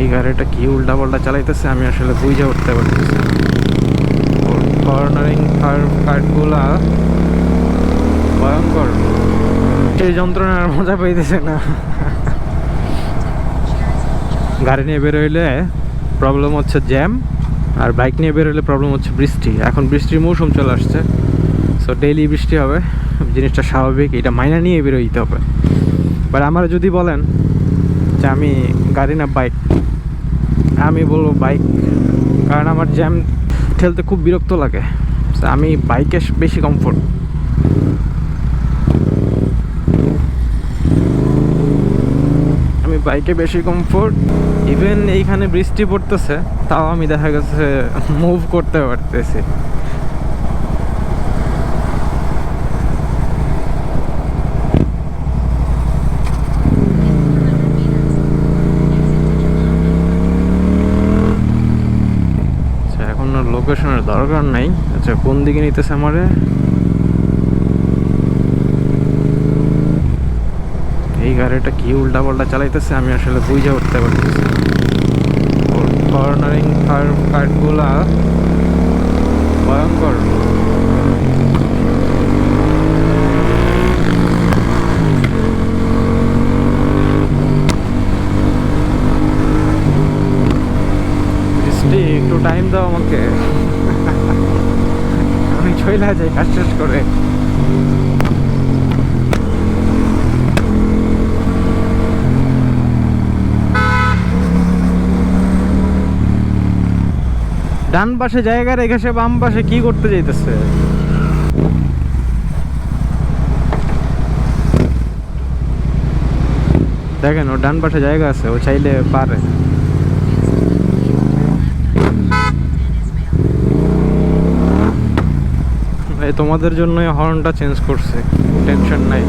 এই গাড়িটা কি উল্টা পাল্টা চালাইতেছে, আমি আসলে বুঝে উঠতে পারতেছি কর্নারিং কার্ডগুলা ভয়ঙ্কর। সেই যন্ত্রণার মজা পাইতেছে না। গাড়ি নিয়ে বেরোইলে প্রবলেম হচ্ছে জ্যাম আর বাইক নিয়ে বেরোলে প্রবলেম হচ্ছে বৃষ্টি। এখন বৃষ্টির মৌসুম চলে আসছে সো ডেইলি বৃষ্টি হবে, জিনিসটা স্বাভাবিক, এটা মাইনা নিয়ে বেরোইতে হবে। বাট আমার যদি বলেন যে আমি গাড়ি না বাইক আমি বলব বাইক কারণ আমার জ্যাম ঠেলতে খুব বিরক্ত লাগে। আমি বাইকে বেশি কমফোর্ট আমি বাইকে বেশি কমফোর্ট ইভেন এইখানে বৃষ্টি পড়তেছে, তাও আমি দেখা গেছে মুভ করতে পারতেছি আচ্ছা এখন লোকেশনের দরকার নাই। আচ্ছা কোন দিকে নিতেছে আমারে? এই গাড়িটা কি উল্টা পাল্টা চালাইতেছে? আমি আসলে বুঝে উঠতে পারতেছি কর্নারিং কার্ডগুলা ভয়ঙ্কর। বৃষ্টি একটু টাইম দাও আমাকে। আমি চলে যাই, কাজ শেষ করে। ডান পাশে জায়গা রেখে সে বাম পাশে কি করতে যাইতেছে? দেখেন ও ডান পাশে জায়গা আছে, ও চাইলে পারে এই তোমাদের জন্যই হর্নটা চেঞ্জ করছে। টেনশন নাই।